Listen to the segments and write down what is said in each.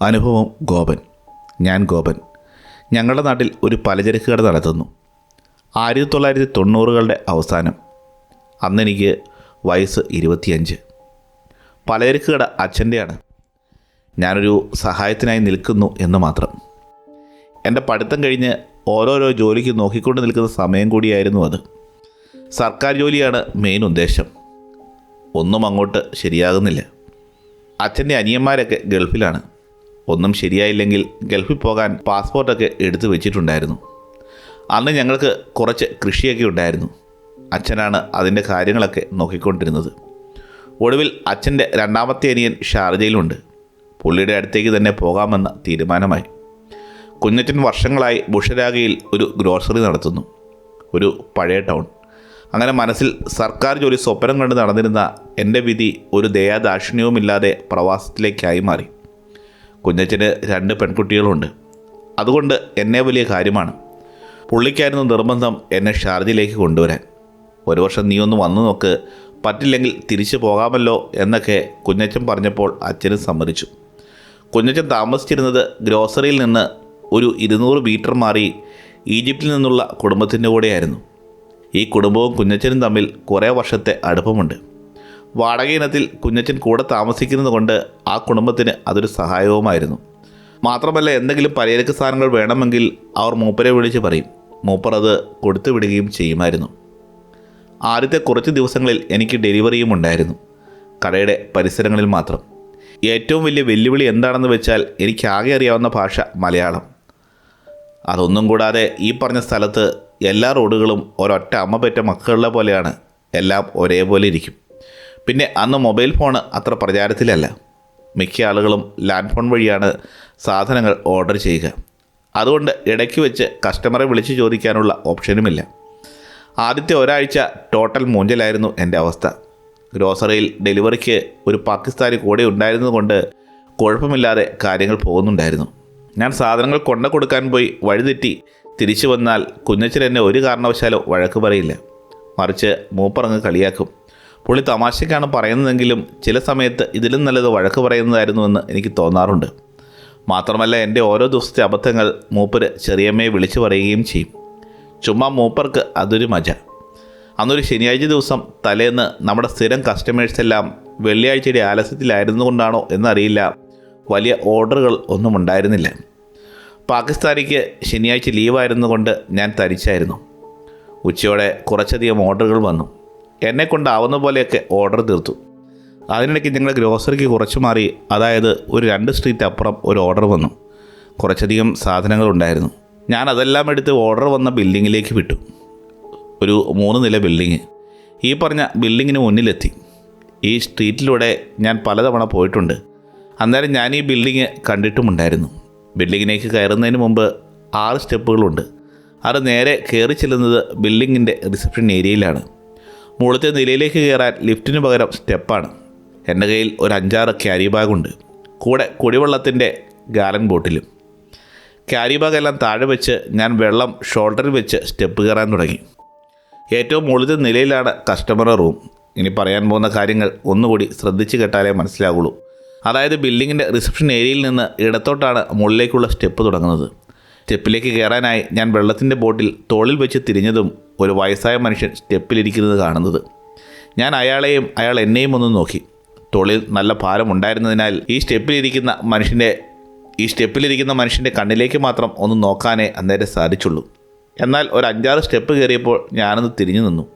അനുഭവം ഗോപൻ. ഞാൻ ഗോപൻ. ഞങ്ങളുടെ നാട്ടിൽ ഒരു പലചരക്ക് കട നടത്തുന്നു. ആയിരത്തി തൊള്ളായിരത്തി തൊണ്ണൂറുകളുടെ അവസാനം അന്നെനിക്ക് വയസ്സ് ഇരുപത്തിയഞ്ച്. പലചരക്ക് കട അച്ഛന്റെയാണ്. ഞാനൊരു സഹായത്തിനായി നിൽക്കുന്നു എന്ന് മാത്രം. എന്റെ പഠിത്തം കഴിഞ്ഞ് ഓരോരോ ജോലിക്ക് നോക്കിക്കൊണ്ട് നിൽക്കുന്ന സമയം കൂടിയായിരുന്നു അത്. സർക്കാർ ജോലിയാണ് മെയിൻ ഉദ്ദേശം. ഒന്നും അങ്ങോട്ട് ശരിയാകുന്നില്ല. അച്ഛന്റെ അനിയന്മാരൊക്കെ ഗൾഫിലാണ്. ഒന്നും ശരിയായില്ലെങ്കിൽ ഗൾഫിൽ പോകാൻ പാസ്പോർട്ടൊക്കെ എടുത്തു വെച്ചിട്ടുണ്ടായിരുന്നു. അന്ന് ഞങ്ങൾക്ക് കുറച്ച് കൃഷിയൊക്കെ ഉണ്ടായിരുന്നു. അച്ഛനാണ് അതിന്റെ കാര്യങ്ങളൊക്കെ നോക്കിക്കൊണ്ടിരുന്നത്. ഒടുവിൽ അച്ഛന്റെ രണ്ടാമത്തെ അനിയൻ ഷാർജയിലുണ്ട്. പുള്ളിയുടെ അടുത്തേക്ക് തന്നെ പോകാമെന്ന തീരുമാനമായി. കുഞ്ഞച്ചൻ വർഷങ്ങളായി ബുഷരാഗയിൽ ഒരു ഗ്രോസറി നടത്തുന്നു. ഒരു പഴയ ടൗൺ. അങ്ങനെ മനസ്സിൽ സർക്കാർ ജോലി സ്വപ്നം കണ്ട് നടന്നിരുന്ന എന്റെ വിധി ഒരു ദയാദാക്ഷിണ്യവുമില്ലാതെ പ്രവാസത്തിലേക്കായി മാറി. കുഞ്ഞച്ചന് രണ്ട് പെൺകുട്ടികളുണ്ട്. അതുകൊണ്ട് എന്നെ വലിയ കാര്യമാണ്. പുള്ളിക്കായിരുന്നു നിർബന്ധം എന്നെ ഷാർജയിലേക്ക് കൊണ്ടുവരാൻ. ഒരു വർഷം നീ ഒന്ന് വന്നു നോക്ക്. പറ്റില്ലെങ്കിൽ തിരിച്ചു പോകാമല്ലോ എന്നൊക്കെ കുഞ്ഞച്ചൻ പറഞ്ഞപ്പോൾ അച്ഛനും സമ്മതിച്ചു. കുഞ്ഞച്ചൻ താമസിച്ചിരുന്നത് ഗ്രോസറിയിൽ നിന്ന് ഒരു ഇരുന്നൂറ് മീറ്റർ മാറി ഈജിപ്തിൽ നിന്നുള്ള കുടുംബത്തിന്റെ കൂടെയായിരുന്നു. ഈ കുടുംബവും കുഞ്ഞച്ചനും തമ്മിൽ കുറേ വർഷത്തെ അടുപ്പമുണ്ട്. വാടക ഇനത്തിൽ കുഞ്ഞച്ചൻ കൂടെ താമസിക്കുന്നത് കൊണ്ട് ആ കുടുംബത്തിന് അതൊരു സഹായവുമായിരുന്നു. മാത്രമല്ല എന്തെങ്കിലും പലചരക്ക് സാധനങ്ങൾ വേണമെങ്കിൽ അവർ മൂപ്പരെ വിളിച്ച് പറയും. മൂപ്പർ അത് കൊടുത്തു വിടുകയും ചെയ്യുമായിരുന്നു. ആദ്യത്തെ കുറച്ച് ദിവസങ്ങളിൽ എനിക്ക് ഡെലിവറിയും ഉണ്ടായിരുന്നു. കടയുടെ പരിസരങ്ങളിൽ മാത്രം. ഏറ്റവും വലിയ വെല്ലുവിളി എന്താണെന്ന് വെച്ചാൽ എനിക്ക് ആകെ അറിയാവുന്ന ഭാഷ മലയാളം. അതൊന്നും കൂടാതെ ഈ പറഞ്ഞ സ്ഥലത്ത് എല്ലാ റോഡുകളും ഒരൊറ്റ അമ്മ പെറ്റ മക്കളുടെ പോലെയാണ്. എല്ലാം ഒരേപോലെ ഇരിക്കും. പിന്നെ അന്ന് മൊബൈൽ ഫോൺ അത്ര പ്രചാരത്തിലല്ല. മിക്ക ആളുകളും ലാൻഡ് ഫോൺ വഴിയാണ് സാധനങ്ങൾ ഓർഡർ ചെയ്യുക. അതുകൊണ്ട് ഇടയ്ക്ക് വെച്ച് കസ്റ്റമറെ വിളിച്ച് ചോദിക്കാനുള്ള ഓപ്ഷനുമില്ല. ആദ്യത്തെ ഒരാഴ്ച ടോട്ടൽ മൂഞ്ചലായിരുന്നു എന്റെ അവസ്ഥ. ഗ്രോസറിയിൽ ഡെലിവറിക്ക് ഒരു പാകിസ്ഥാനി കൂടെ ഉണ്ടായിരുന്നതുകൊണ്ട് കുഴപ്പമില്ലാതെ കാര്യങ്ങൾ പോകുന്നുണ്ടായിരുന്നു. ഞാൻ സാധനങ്ങൾ കൊണ്ട കൊടുക്കാൻ പോയി വഴിതെറ്റി തിരിച്ചു വന്നാൽ കുഞ്ഞച്ചൻ എന്നെ ഒരു കാരണവശാലും വഴക്ക് പറയില്ല. മറിച്ച് മൂപ്പറങ്ങ് കളിയാക്കും. പുള്ളി തമാശയ്ക്കാണ് പറയുന്നതെങ്കിലും ചില സമയത്ത് ഇതിലും നല്ലത് വഴക്ക് പറയുന്നതായിരുന്നുവെന്ന് എനിക്ക് തോന്നാറുണ്ട്. മാത്രമല്ല എന്റെ ഓരോ ദിവസത്തെ അബദ്ധങ്ങൾ മൂപ്പര് ചെറിയമ്മയെ വിളിച്ചു പറയുകയും ചെയ്യും. ചുമ്മാ മൂപ്പർക്ക് അതൊരു മജ. അന്നൊരു ശനിയാഴ്ച ദിവസം തലേന്ന് നമ്മുടെ സ്ഥിരം കസ്റ്റമേഴ്സ് എല്ലാം വെള്ളിയാഴ്ചയുടെ ആലസ്യത്തിലായിരുന്നു കൊണ്ടാണോ എന്നറിയില്ല. വലിയ ഓർഡറുകൾ ഒന്നും ഉണ്ടായിരുന്നില്ല. പാകിസ്ഥാനിക്ക് ശനിയാഴ്ച ലീവായിരുന്നു കൊണ്ട് ഞാൻ തരിച്ചായിരുന്നു ഉച്ചയോടെ കുറച്ചധികം ഓർഡറുകൾ വന്നു. എന്നെ കൊണ്ടാവുന്ന പോലെയൊക്കെ ഓർഡർ തീർത്തു. അതിനിടയ്ക്ക് ഞങ്ങൾ ഗ്രോസറിക്ക് കുറച്ച് മാറി അതായത് ഒരു രണ്ട് സ്ട്രീറ്റ് അപ്പുറം ഒരു ഓർഡർ വന്നു. കുറച്ചധികം സാധനങ്ങളുണ്ടായിരുന്നു ഞാൻ അതെല്ലാം എടുത്ത് ഓർഡർ വന്ന ബിൽഡിങ്ങിലേക്ക് വിട്ടു. ഒരു മൂന്ന് നില ബിൽഡിങ് ഈ പറഞ്ഞ ബിൽഡിങ്ങിന് മുന്നിലെത്തി. ഈ സ്ട്രീറ്റിലൂടെ ഞാൻ പലതവണ പോയിട്ടുണ്ട്. അന്നേരം ഞാൻ ഈ ബിൽഡിങ് കണ്ടിട്ടുമുണ്ടായിരുന്നു. ബിൽഡിങ്ങിലേക്ക് കയറുന്നതിന് മുമ്പ് ആറ് സ്റ്റെപ്പുകളുണ്ട്. അത് നേരെ കയറി ചെല്ലുന്നത് ബിൽഡിങ്ങിന്റെ റിസപ്ഷൻ ഏരിയയിലാണ് മുകളിലത്തെ നിലയിലേക്ക് കയറാൻ ലിഫ്റ്റിന് പകരം സ്റ്റെപ്പാണ്. എന്റെ കയ്യിൽ ഒരു അഞ്ചാറ് ക്യാരി ബാഗുണ്ട് കൂടെ കുടിവെള്ളത്തിന്റെ ഗാലൻ ബോട്ടിലും. ക്യാരി ബാഗെല്ലാം താഴെ വെച്ച് ഞാൻ വെള്ളം ഷോൾഡറിൽ വെച്ച് സ്റ്റെപ്പ് കയറാൻ തുടങ്ങി. ഏറ്റവും മുകളിലത്തെ നിലയിലാണ് കസ്റ്റമർ റൂം ഇനി പറയാൻ പോകുന്ന കാര്യങ്ങൾ ഒന്നുകൂടി ശ്രദ്ധിച്ച് കേട്ടാലേ മനസ്സിലാകുള്ളൂ അതായത് ബിൽഡിങ്ങിന്റെ റിസപ്ഷൻ ഏരിയയിൽ നിന്ന് ഇടത്തോട്ടാണ് മുകളിലേക്കുള്ള സ്റ്റെപ്പ് തുടങ്ങുന്നത്. സ്റ്റെപ്പിലേക്ക് കയറാനായി ഞാൻ വെള്ളത്തിന്റെ ബോട്ടിൽ തോളിൽ വെച്ച് തിരിഞ്ഞതും ഒരു വയസ്സായ മനുഷ്യൻ സ്റ്റെപ്പിലിരിക്കുന്നത് കാണുന്നത്. ഞാൻ അയാളെയും അയാൾ എന്നെയും ഒന്ന് നോക്കി. തോളിൽ നല്ല ഭാരം ഉണ്ടായിരുന്നതിനാൽ ഈ സ്റ്റെപ്പിലിരിക്കുന്ന മനുഷ്യന്റെ ഈ സ്റ്റെപ്പിലിരിക്കുന്ന മനുഷ്യന്റെ കണ്ണിലേക്ക് മാത്രം ഒന്ന് നോക്കാനേ അന്നേരം സാധിച്ചുള്ളൂ. എന്നാൽ ഒരു അഞ്ചാറ് സ്റ്റെപ്പ് കയറിയപ്പോൾ ഞാനൊന്ന് തിരിഞ്ഞു നിന്നു.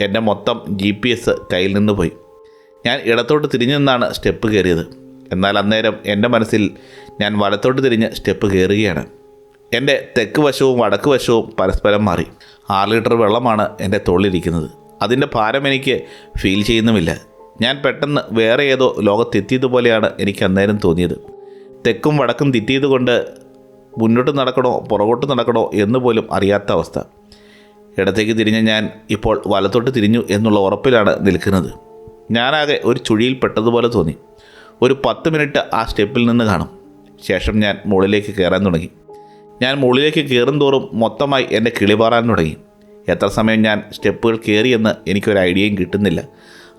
എന്റെ മൊത്തം ജി പി എസ് കയ്യിൽ നിന്ന് പോയി. ഞാൻ ഇടത്തോട്ട് തിരിഞ്ഞു നിന്നാണ് സ്റ്റെപ്പ് കയറിയത്. എന്നാൽ അന്നേരം എന്റെ മനസ്സിൽ ഞാൻ വലത്തോട്ട് തിരിഞ്ഞ് സ്റ്റെപ്പ് കയറുകയാണ്. എന്റെ തെക്ക് വശവും വടക്ക് വശവും പരസ്പരം മാറി. ആറ് ലിറ്റർ വെള്ളമാണ് എന്റെ തോളിലിരിക്കുന്നത്. അതിന്റെ ഭാരം എനിക്ക് ഫീൽ ചെയ്യുന്നുമില്ല. ഞാൻ പെട്ടെന്ന് വേറെ ഏതോ ലോകത്തെത്തിയതുപോലെയാണ് എനിക്ക് അന്നേരം തോന്നിയത്. തെക്കും വടക്കും തെറ്റിയതുകൊണ്ട് മുന്നോട്ട് നടക്കണോ പുറകോട്ട് നടക്കണോ എന്ന് പോലും അറിയാത്ത അവസ്ഥ. ഇടത്തേക്ക് തിരിഞ്ഞ ഞാൻ ഇപ്പോൾ വലത്തോട്ട് തിരിഞ്ഞു എന്നുള്ള ഉറപ്പിലാണ് നിൽക്കുന്നത്. ഞാനാകെ ഒരു ചുഴിയിൽ പെട്ടതുപോലെ തോന്നി. ഒരു പത്ത് മിനിറ്റ് ആ സ്റ്റെപ്പിൽ നിന്ന് കാണും. ശേഷം ഞാൻ മുകളിലേക്ക് കയറാൻ തുടങ്ങി. ഞാൻ മുകളിലേക്ക് കയറും തോറും മൊത്തമായി എന്റെ കിളിപാറാൻ തുടങ്ങി. എത്ര സമയം ഞാൻ സ്റ്റെപ്പുകൾ കയറിയെന്ന് എനിക്കൊരു ഐഡിയയും കിട്ടുന്നില്ല.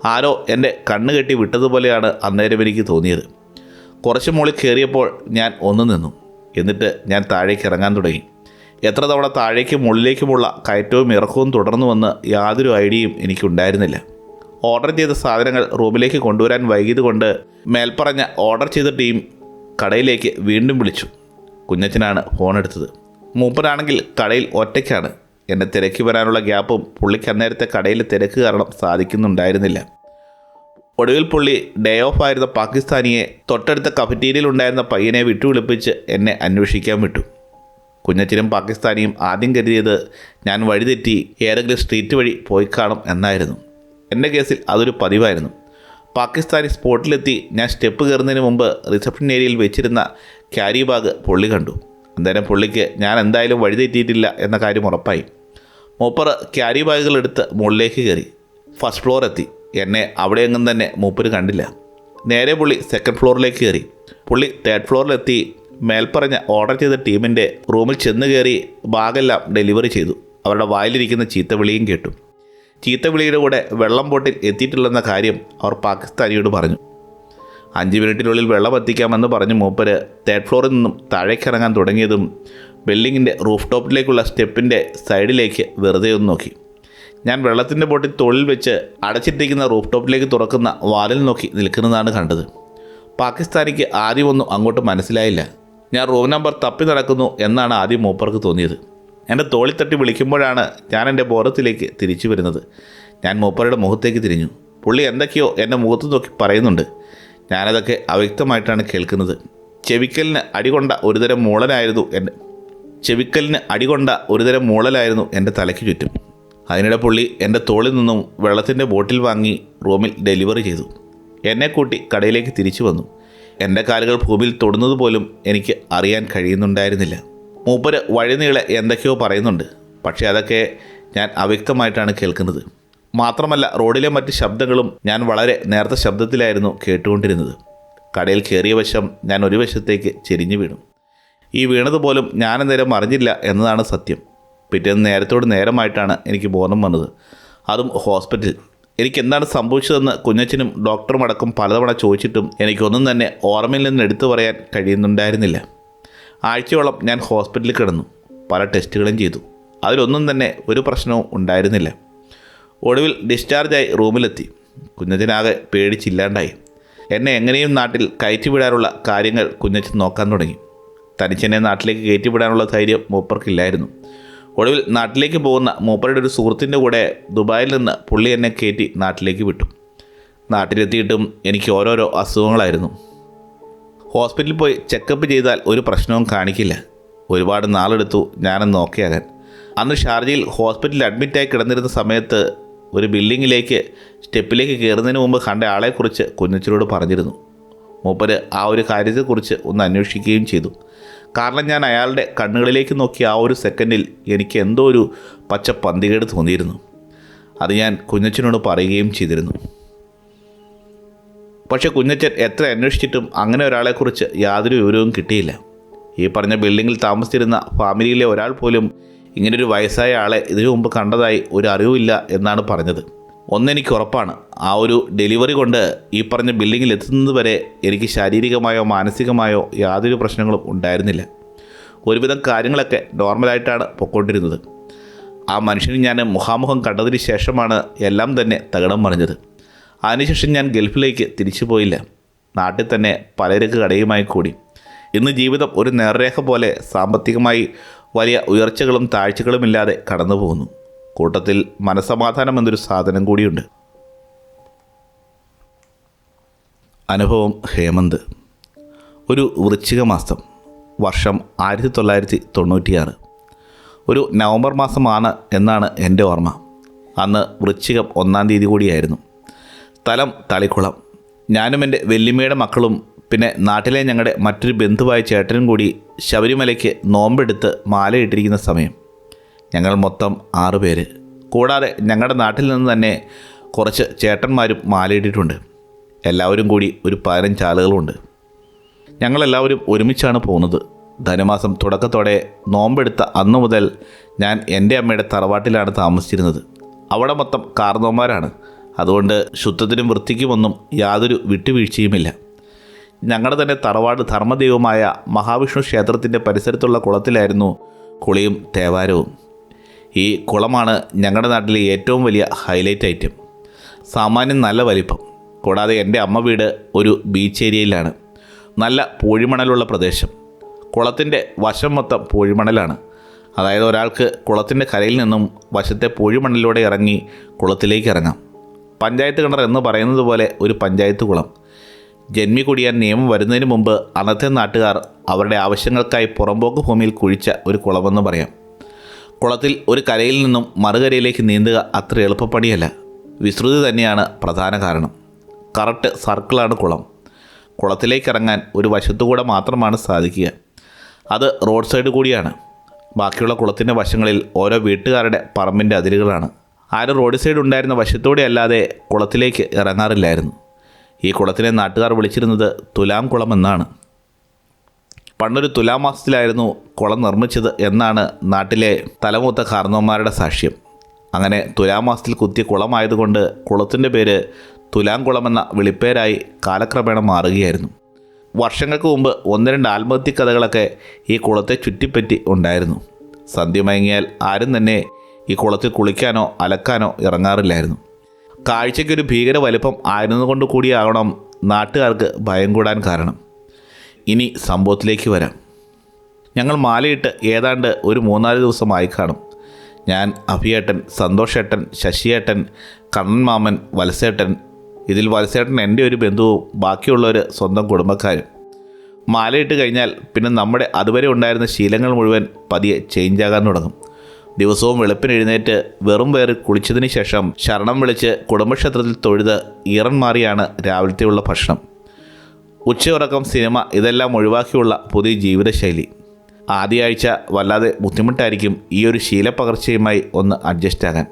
ആരോ എന്റെ കണ്ണ് കെട്ടി വിട്ടതുപോലെയാണ് അന്നേരം എനിക്ക് തോന്നിയത്. കുറച്ച് മുകളിൽ കയറിയപ്പോൾ ഞാൻ ഒന്ന് നിന്നു. എന്നിട്ട് ഞാൻ താഴേക്ക് ഇറങ്ങാൻ തുടങ്ങി. എത്ര തവണ താഴേക്കും മുകളിലേക്കുമുള്ള കയറ്റവും ഇറക്കവും തുടർന്നു വന്ന് യാതൊരു ഐഡിയയും എനിക്കുണ്ടായിരുന്നില്ല. ഓർഡർ ചെയ്ത സാധനങ്ങൾ റൂമിലേക്ക് കൊണ്ടുവരാൻ വൈകിയത് കൊണ്ട് മേൽപ്പറഞ്ഞ ഓർഡർ ചെയ്ത ടീം കടയിലേക്ക് വീണ്ടും വിളിച്ചു. കുഞ്ഞച്ചനാണ് ഫോൺ എടുത്തത്. മൂപ്പനാണെങ്കിൽ കടയിൽ ഒറ്റയ്ക്കാണ്. എന്നെ തിരക്കി വരാനുള്ള ഗ്യാപ്പും പുള്ളിക്ക് അന്നേരത്തെ കടയിൽ തിരക്ക് കാരണം സാധിക്കുന്നുണ്ടായിരുന്നില്ല. ഒടുവിൽ പുള്ളി ഡേ ഓഫ് ആയിരുന്ന പാകിസ്ഥാനിയെ തൊട്ടടുത്ത കഫറ്റീരിയയിൽ ഉണ്ടായിരുന്ന പയ്യനെ വിട്ടുവിളിപ്പിച്ച് എന്നെ അന്വേഷിക്കാൻ വിട്ടു. കുഞ്ഞച്ചനും പാകിസ്ഥാനിയും ആദ്യം കരുതിയത് ഞാൻ വഴിതെറ്റി ഏതെങ്കിലും സ്ട്രീറ്റ് വഴി പോയി കാണും എന്നായിരുന്നു. എന്റെ കേസിൽ അതൊരു പതിവായിരുന്നു. പാകിസ്ഥാനി സ്പോട്ടിലെത്തി ഞാൻ സ്റ്റെപ്പ് കയറുന്നതിന് മുമ്പ് റിസപ്ഷൻ ഏരിയയിൽ വെച്ചിരുന്ന ക്യാരി ബാഗ് പുള്ളി കണ്ടു. അന്നേരം പുള്ളിക്ക് ഞാൻ എന്തായാലും വഴിതെറ്റിയിട്ടില്ല എന്ന കാര്യം ഉറപ്പായി. മൂപ്പർ ക്യാരി ബാഗുകൾ എടുത്ത് മുകളിലേക്ക് കയറി. ഫസ്റ്റ് ഫ്ലോർ എത്തി. എന്നെ അവിടെയെങ്ങും തന്നെ മൂപ്പർ കണ്ടില്ല. നേരെ പുള്ളി സെക്കൻഡ് ഫ്ലോറിലേക്ക് കയറി. പുള്ളി തേർഡ് ഫ്ലോറിലെത്തി. മേൽപ്പറഞ്ഞ ഓർഡർ ചെയ്ത ടീമിന്റെ റൂമിൽ ചെന്ന് കയറി ബാഗെല്ലാം ഡെലിവറി ചെയ്തു. അവരുടെ വായിലിരിക്കുന്ന ചീത്തവിളിയും കേട്ടു. ചീത്തവിളിയുടെ കൂടെ വെള്ളം ബോട്ടിൽ എത്തിയിട്ടില്ലെന്ന കാര്യം അവർ പാകിസ്ഥാനിയോട് പറഞ്ഞു. അഞ്ച് മിനിറ്റിനുള്ളിൽ വെള്ളം എത്തിക്കാമെന്ന് പറഞ്ഞ് മൂപ്പര് തേർഡ് ഫ്ലോറിൽ നിന്നും താഴേക്കിറങ്ങാൻ തുടങ്ങിയതും ബിൽഡിങ്ങിന്റെ റൂഫ് ടോപ്പിലേക്കുള്ള സ്റ്റെപ്പിന്റെ സൈഡിലേക്ക് വെറുതെ ഒന്ന് നോക്കി. ഞാൻ വെള്ളത്തിന്റെ ബോട്ടിൽ തൊഴിൽ വെച്ച് അടച്ചിട്ടിരിക്കുന്ന റൂഫ് ടോപ്പിലേക്ക് തുറക്കുന്ന വാലിൽ നോക്കി നിൽക്കുന്നതാണ് കണ്ടത്. പാകിസ്ഥാനിക്ക് ആദ്യമൊന്നും അങ്ങോട്ട് മനസ്സിലായില്ല. ഞാൻ റൂം നമ്പർ തപ്പി നടക്കുന്നു എന്നാണ് ആദ്യം മൂപ്പർക്ക് തോന്നിയത്. എന്റെ തോളിൽ തട്ടി വിളിക്കുമ്പോഴാണ് ഞാൻ എന്റെ ബോധത്തിലേക്ക് തിരിച്ചു വരുന്നത്. ഞാൻ മൂപ്പരുടെ മുഖത്തേക്ക് തിരിഞ്ഞു. പുള്ളി എന്തൊക്കെയോ എന്റെ മുഖത്ത് നോക്കി പറയുന്നുണ്ട്. ഞാനതൊക്കെ അവ്യക്തമായിട്ടാണ് കേൾക്കുന്നത്. ചെവിക്കലിന് അടികൊണ്ട ഒരുതരം മൂളലായിരുന്നു എന്റെ ചെവിക്കലിന് അടികൊണ്ട ഒരുതരം മൂളലായിരുന്നു എന്റെ തലയ്ക്ക് ചുറ്റും. അതിനിടെ പുള്ളി എന്റെ തോളിൽ നിന്നും വെള്ളത്തിന്റെ ബോട്ടിൽ വാങ്ങി റൂമിൽ ഡെലിവറി ചെയ്തു. എന്നെ കൂട്ടി കടയിലേക്ക് തിരിച്ചു വന്നു. എന്റെ കാലുകൾ ഭൂമിയിൽ തൊടുന്നത് പോലും എനിക്ക് അറിയാൻ കഴിയുന്നുണ്ടായിരുന്നില്ല. മൂപ്പര് വഴിനീളെ എന്തൊക്കെയോ പറയുന്നുണ്ട്. പക്ഷേ അതൊക്കെ ഞാൻ അവ്യക്തമായിട്ടാണ് കേൾക്കുന്നത്. മാത്രമല്ല റോഡിലെ മറ്റ് ശബ്ദങ്ങളും ഞാൻ വളരെ നേർത്ത ശബ്ദത്തിലായിരുന്നു കേട്ടുകൊണ്ടിരുന്നത്. കടയിൽ കയറിയ വശം ഞാൻ ഒരു വശത്തേക്ക് ചെരിഞ്ഞു വീണു. ഈ വീണതുപോലും ഞാൻ നേരം അറിഞ്ഞില്ല എന്നതാണ് സത്യം. പിറ്റേന്ന് നേരത്തോട് നേരമായിട്ടാണ് എനിക്ക് ബോധം വന്നത്. അതും ഹോസ്പിറ്റൽ എനിക്ക് എന്താണ് സംഭവിച്ചതെന്ന് കുഞ്ഞച്ചനും ഡോക്ടറും അടക്കം പലതവണ ചോദിച്ചിട്ടും എനിക്കൊന്നും തന്നെ ഓർമ്മയിൽ നിന്ന് എടുത്തു പറയാൻ കഴിയുന്നുണ്ടായിരുന്നില്ല. ആഴ്ചയോളം ഞാൻ ഹോസ്പിറ്റലിൽ കിടന്നു. പല ടെസ്റ്റുകളും ചെയ്തു. അതിലൊന്നും തന്നെ ഒരു പ്രശ്നവും ഉണ്ടായിരുന്നില്ല. ഒടുവിൽ ഡിസ്ചാർജായി റൂമിലെത്തി. കുഞ്ഞച്ചനാകെ പേടിച്ചില്ലാണ്ടായി. എന്നെ എങ്ങനെയും നാട്ടിൽ കയറ്റിവിടാനുള്ള കാര്യങ്ങൾ കുഞ്ഞച്ചൻ നോക്കാൻ തുടങ്ങി. തനിച്ചെന്നെ നാട്ടിലേക്ക് കയറ്റിവിടാനുള്ള ധൈര്യം മൂപ്പർക്കില്ലായിരുന്നു. ഒടുവിൽ നാട്ടിലേക്ക് പോകുന്ന മൂപ്പരുടെ ഒരു സുഹൃത്തിന്റെ കൂടെ ദുബായിൽ നിന്ന് പുള്ളി എന്നെ കയറ്റി നാട്ടിലേക്ക് വിട്ടു. നാട്ടിലെത്തിയിട്ടും എനിക്ക് ഓരോരോ അസുഖങ്ങളായിരുന്നു. ഹോസ്പിറ്റലിൽ പോയി ചെക്കപ്പ് ചെയ്താൽ ഒരു പ്രശ്നവും കാണിക്കില്ല. ഒരുപാട് നാളെടുത്തു ഞാനൊന്ന് നോക്കിയാകാൻ അന്ന് ഷാർജയിൽ ഹോസ്പിറ്റലിൽ അഡ്മിറ്റായി കിടന്നിരുന്ന സമയത്ത് ഒരു ബിൽഡിങ്ങിലേക്ക് സ്റ്റെപ്പിലേക്ക് കയറുന്നതിന് മുമ്പ് കണ്ട ആളെക്കുറിച്ച് കുഞ്ഞച്ചനോട് പറഞ്ഞിരുന്നു. മൂപ്പര് ആ ഒരു കാര്യത്തെക്കുറിച്ച് ഒന്ന് അന്വേഷിക്കുകയും ചെയ്തു. കാരണം ഞാൻ അയാളുടെ കണ്ണുകളിലേക്ക് നോക്കിയ ആ ഒരു സെക്കൻഡിൽ എനിക്ക് എന്തോ ഒരു പച്ച പന്തികേട് തോന്നിയിരുന്നു. അത് ഞാൻ കുഞ്ഞച്ചനോട് പറയുകയും ചെയ്തിരുന്നു. പക്ഷേ കുഞ്ഞച്ചൻ എത്ര അന്വേഷിച്ചിട്ടും അങ്ങനെ ഒരാളെക്കുറിച്ച് യാതൊരു വിവരവും കിട്ടിയില്ല. ഈ പറഞ്ഞ ബിൽഡിങ്ങിൽ താമസിച്ചിരുന്ന ഫാമിലിയിലെ ഒരാൾ പോലും ഇങ്ങനൊരു വയസ്സായ ആളെ ഇതിനു മുമ്പ് കണ്ടതായി ഒരു അറിവുമില്ല എന്നാണ് പറഞ്ഞത്. ഒന്നെനിക്ക് ഉറപ്പാണ്. ആ ഒരു ഡെലിവറി കൊണ്ട് ഈ പറഞ്ഞ ബിൽഡിങ്ങിൽ എത്തുന്നത് വരെ എനിക്ക് ശാരീരികമായോ മാനസികമായോ യാതൊരു പ്രശ്നങ്ങളും ഉണ്ടായിരുന്നില്ല. ഒരുവിധം കാര്യങ്ങളൊക്കെ നോർമലായിട്ടാണ് പൊക്കോണ്ടിരുന്നത്. ആ മനുഷ്യന് ഞാൻ മുഖാമുഖം കണ്ടതിന് ശേഷമാണ് എല്ലാം തന്നെ തകിടം മറിഞ്ഞത്. അതിനുശേഷം ഞാൻ ഗൾഫിലേക്ക് തിരിച്ചു പോയില്ല. നാട്ടിൽ തന്നെ പലചരക്ക് കടയുമായി കൂടി. ഇന്ന് ജീവിതം ഒരു നേർരേഖ പോലെ സാമ്പത്തികമായി വലിയ ഉയർച്ചകളും താഴ്ചകളും ഇല്ലാതെ കടന്നു പോകുന്നു. കൂട്ടത്തിൽ മനസമാധാനം എന്നൊരു സാധനം കൂടിയുണ്ട്. അനുഭവം ഹേമന്ത്. ഒരു വൃശ്ചിക മാസം വർഷം ആയിരത്തി തൊള്ളായിരത്തി തൊണ്ണൂറ്റിയാറ് ഒരു നവംബർ മാസമാണ് എന്നാണ് എന്റെ ഓർമ്മ. അന്ന് വൃശ്ചികം ഒന്നാം തീയതി കൂടിയായിരുന്നു. സ്ഥലം തളിക്കുളം. ഞാനും എന്റെ വെല്ലിമ്മയുടെ മക്കളും പിന്നെ നാട്ടിലെ ഞങ്ങളുടെ മറ്റൊരു ബന്ധുവായ ചേട്ടനും കൂടി ശബരിമലയ്ക്ക് നോമ്പെടുത്ത് മാലയിട്ടിരിക്കുന്ന സമയം. ഞങ്ങൾ മൊത്തം ആറ് പേര്. കൂടാതെ ഞങ്ങളുടെ നാട്ടിൽ നിന്ന് തന്നെ കുറച്ച് ചേട്ടന്മാരും മാലയിട്ടിട്ടുണ്ട്. എല്ലാവരും കൂടി ഒരു പതിനഞ്ച് ആളുകളുണ്ട്. ഞങ്ങളെല്ലാവരും ഒരുമിച്ചാണ് പോകുന്നത്. ധനുമാസം തുടക്കത്തോടെ നോമ്പെടുത്ത അന്നു മുതൽ ഞാൻ എന്റെ അമ്മയുടെ തറവാട്ടിലാണ് താമസിച്ചിരുന്നത്. അവിടെ മൊത്തം കാർന്നോന്മാരാണ്. അതുകൊണ്ട് ശുദ്ധത്തിനും വൃത്തിക്കുമൊന്നും യാതൊരു വിട്ടുവീഴ്ചയുമില്ല. ഞങ്ങളുടെ തന്നെ തറവാട് ധർമ്മദൈവമായ മഹാവിഷ്ണു ക്ഷേത്രത്തിന്റെ പരിസരത്തുള്ള കുളത്തിലായിരുന്നു കുളിയും തേവാരവും. ഈ കുളമാണ് ഞങ്ങളുടെ നാട്ടിലെ ഏറ്റവും വലിയ ഹൈലൈറ്റ് ഐറ്റം. സാമാന്യം നല്ല വലിപ്പം. കൂടാതെ എന്റെ അമ്മ വീട് ഒരു ബീച്ച് ഏരിയയിലാണ്. നല്ല പൂഴിമണലുള്ള പ്രദേശം. കുളത്തിന്റെ വശം മൊത്തം പൂഴിമണലാണ്. അതായത് ഒരാൾക്ക് കുളത്തിന്റെ കരയിൽ നിന്നും വശത്തെ പൂഴിമണലിലൂടെ ഇറങ്ങി കുളത്തിലേക്ക് ഇറങ്ങാം. പഞ്ചായത്ത് കിണർ എന്ന് പറയുന്നത് പോലെ ഒരു പഞ്ചായത്ത് കുളം. ജന്മി കുടിയാൻ നിയമം വരുന്നതിന് മുമ്പ് അന്നത്തെ നാട്ടുകാർ അവരുടെ ആവശ്യങ്ങൾക്കായി പുറമ്പോക്ക് ഭൂമിയിൽ കുഴിച്ച ഒരു കുളമെന്ന് പറയാം. കുളത്തിൽ ഒരു കരയിൽ നിന്നും മറുകരയിലേക്ക് നീന്തുക അത്ര എളുപ്പപ്പണിയല്ല. വിസ്തൃതി തന്നെയാണ് പ്രധാന കാരണം. കറക്റ്റ് സർക്കിളാണ് കുളം. കുളത്തിലേക്ക് ഇറങ്ങാൻ ഒരു വശത്തുകൂടെ മാത്രമാണ് സാധിക്കുക. അത് റോഡ് സൈഡ് കൂടിയാണ്. ബാക്കിയുള്ള കുളത്തിന്റെ വശങ്ങളിൽ ഓരോ വീട്ടുകാരുടെ പറമ്പിന്റെ അതിരുകളാണ്. ആരും റോഡ് സൈഡ് ഉണ്ടായിരുന്ന വശത്തൂടെ അല്ലാതെ കുളത്തിലേക്ക് ഇറങ്ങാറില്ലായിരുന്നു. ഈ കുളത്തിനെ നാട്ടുകാർ വിളിച്ചിരുന്നത് തുലാം കുളം എന്നാണ്. പണ്ടൊരു തുലാം മാസത്തിലായിരുന്നു കുളം നിർമ്മിച്ചത് എന്നാണ് നാട്ടിലെ തലമൂത്ത കാർന്നവന്മാരുടെ സാക്ഷ്യം. അങ്ങനെ തുലാം മാസത്തിൽ കുത്തിയ കുളമായതുകൊണ്ട് കുളത്തിന്റെ പേര് തുലാംകുളം എന്ന വിളിപ്പേരായി കാലക്രമേണ മാറുകയായിരുന്നു. വർഷങ്ങൾക്ക് മുമ്പ് ഒന്ന് രണ്ട് ആത്മഹത്യ കഥകളൊക്കെ ഈ കുളത്തെ ചുറ്റിപ്പറ്റി ഉണ്ടായിരുന്നു. സന്ധ്യ മയങ്ങിയാൽ ആരും തന്നെ ഈ കുളത്തിൽ കുളിക്കാനോ അലക്കാനോ ഇറങ്ങാറില്ലായിരുന്നു. കാഴ്ചയ്ക്കൊരു ഭീകര വലിപ്പം ആയിരുന്നതുകൊണ്ട് കൂടിയാകണം നാട്ടുകാർക്ക് ഭയം കൂടാൻ കാരണം. ഇനി സംഭവത്തിലേക്ക് വരാം. ഞങ്ങൾ മാലയിട്ട് ഏതാണ്ട് ഒരു മൂന്നാൽ ദിവസമായി കാണും. ഞാൻ അഭിയേട്ടൻ സന്തോഷേട്ടൻ ശശിയേട്ടൻ കണ്ണൻ മാമൻ വത്സേട്ടൻ ഇതിൽ വത്സേട്ടൻ എന്റെ ഒരു ബന്ധുവും ബാക്കിയുള്ളവർ സ്വന്തം കുടുംബക്കാരും. മാലയിട്ട് കഴിഞ്ഞാൽ പിന്നെ നമ്മുടെ അതുവരെ ഉണ്ടായിരുന്ന ശീലങ്ങൾ മുഴുവൻ പതിയെ ചേഞ്ച് ആകാൻ തുടങ്ങും. ദിവസവും വെളുപ്പിന് എഴുന്നേറ്റ് വെറും വേറി കുളിച്ചതിന് ശേഷം ശരണം വിളിച്ച് കുടുംബക്ഷേത്രത്തിൽ തൊഴുത് ഈറൻ മാറിയാണ് രാവിലത്തെയുള്ള ഭക്ഷണം. ഉച്ചയുറക്കം സിനിമ ഇതെല്ലാം ഒഴിവാക്കിയുള്ള പുതിയ ജീവിതശൈലി. ആദ്യ ആഴ്ച വല്ലാതെ ബുദ്ധിമുട്ടായിരിക്കും ഈ ഒരു ശീലപ്പകർച്ചയുമായി ഒന്ന് അഡ്ജസ്റ്റ് ആകാൻ.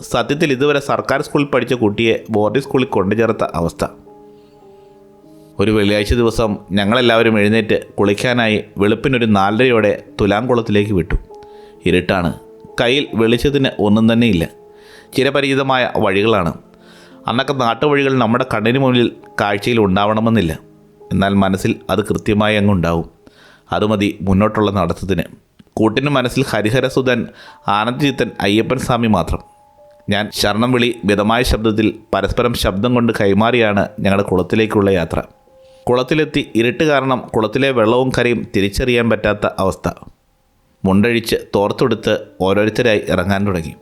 സത്യത്തിൽ ഇതുവരെ സർക്കാർ സ്കൂളിൽ പഠിച്ച കുട്ടിയെ ബോർഡിംഗ് സ്കൂളിൽ കൊണ്ടുചേർത്ത അവസ്ഥ. ഒരു വെള്ളിയാഴ്ച ദിവസം ഞങ്ങളെല്ലാവരും എഴുന്നേറ്റ് കുളിക്കാനായി വെളുപ്പിനൊരു നാലരയോടെ തുലാംകുളത്തിലേക്ക് വിട്ടു. ഇരുട്ടാണ്. കയ്യിൽ വെളിച്ചത്തിന് ഒന്നും തന്നെയില്ല ചിരപരിചിതമായ വഴികളാണ്. അന്നൊക്കെ നാട്ടുവഴികൾ നമ്മുടെ കണ്ണിന് മുന്നിൽ കാഴ്ചയിൽ ഉണ്ടാവണമെന്നില്ല. എന്നാൽ മനസ്സിൽ അത് കൃത്യമായി അങ്ങുണ്ടാവും അത് മതി മുന്നോട്ടുള്ള നടത്തത്തിന്. കൂട്ടിന് മനസ്സിൽ ഹരിഹരസുധൻ ആനന്ദജിത്തൻ അയ്യപ്പൻ സ്വാമി മാത്രം. ഞാൻ ശരണം വിളി മിതമായ ശബ്ദത്തിൽ പരസ്പരം ശബ്ദം കൊണ്ട് കൈമാറിയാണ് ഞങ്ങളുടെ കുളത്തിലേക്കുള്ള യാത്ര. കുളത്തിലെത്തി ഇരുട്ട് കാരണം കുളത്തിലെ വെള്ളവും കരയും തിരിച്ചറിയാൻ പറ്റാത്ത അവസ്ഥ. മുണ്ടഴിച്ച് തോർത്തെടുത്ത് ഓരോരുത്തരായി ഇറങ്ങാൻ തുടങ്ങി.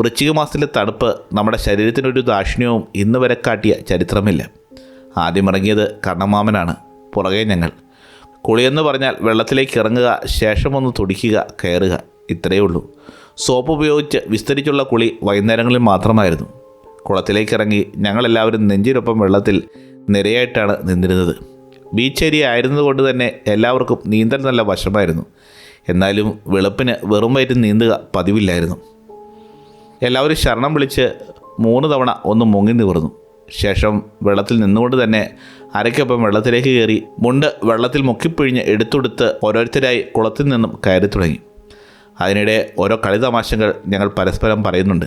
വൃശ്ചിക മാസത്തിലെ തണുപ്പ് നമ്മുടെ ശരീരത്തിനൊരു ദാക്ഷിണ്യവും ഇന്ന് വരെ കാട്ടിയ ചരിത്രമില്ല. ആദ്യം ഇറങ്ങിയത് കണ്ണമാമനാണ്. പുറകെ ഞങ്ങൾ. കുളിയെന്ന് പറഞ്ഞാൽ വെള്ളത്തിലേക്ക് ഇറങ്ങുക ശേഷം ഒന്ന് തുടിക്കുക കയറുക ഇത്രയേ ഉള്ളൂ. സോപ്പ് ഉപയോഗിച്ച് വിസ്തരിച്ചുള്ള കുളി വൈകുന്നേരങ്ങളിൽ മാത്രമായിരുന്നു. കുളത്തിലേക്ക് ഇറങ്ങി ഞങ്ങളെല്ലാവരും നെഞ്ചിനൊപ്പം വെള്ളത്തിൽ നിരയായിട്ടാണ് നിന്നിരുന്നത്. ബീച്ച് ഏരിയ ആയിരുന്നതുകൊണ്ട് തന്നെ എല്ലാവർക്കും നീന്തൽ നല്ല വശമായിരുന്നു. എന്നാലും വെളുപ്പിന് വെറും വയറ്റ് നീന്തുക പതിവില്ലായിരുന്നു. എല്ലാവരും ശരണം വിളിച്ച് മൂന്ന് തവണ ഒന്ന് മുങ്ങി നിവർന്നു. ശേഷം വെള്ളത്തിൽ നിന്നുകൊണ്ട് തന്നെ അരയ്ക്കൊപ്പം വെള്ളത്തിലേക്ക് കയറി മുണ്ട് വെള്ളത്തിൽ മുക്കിപ്പിഴിഞ്ഞ് എടുത്തുടുത്ത് ഓരോരുത്തരായി കുളത്തിൽ നിന്നും കയറി തുടങ്ങി. അതിനിടെ ഓരോ കളി തമാശകൾ ഞങ്ങൾ പരസ്പരം പറയുന്നുണ്ട്.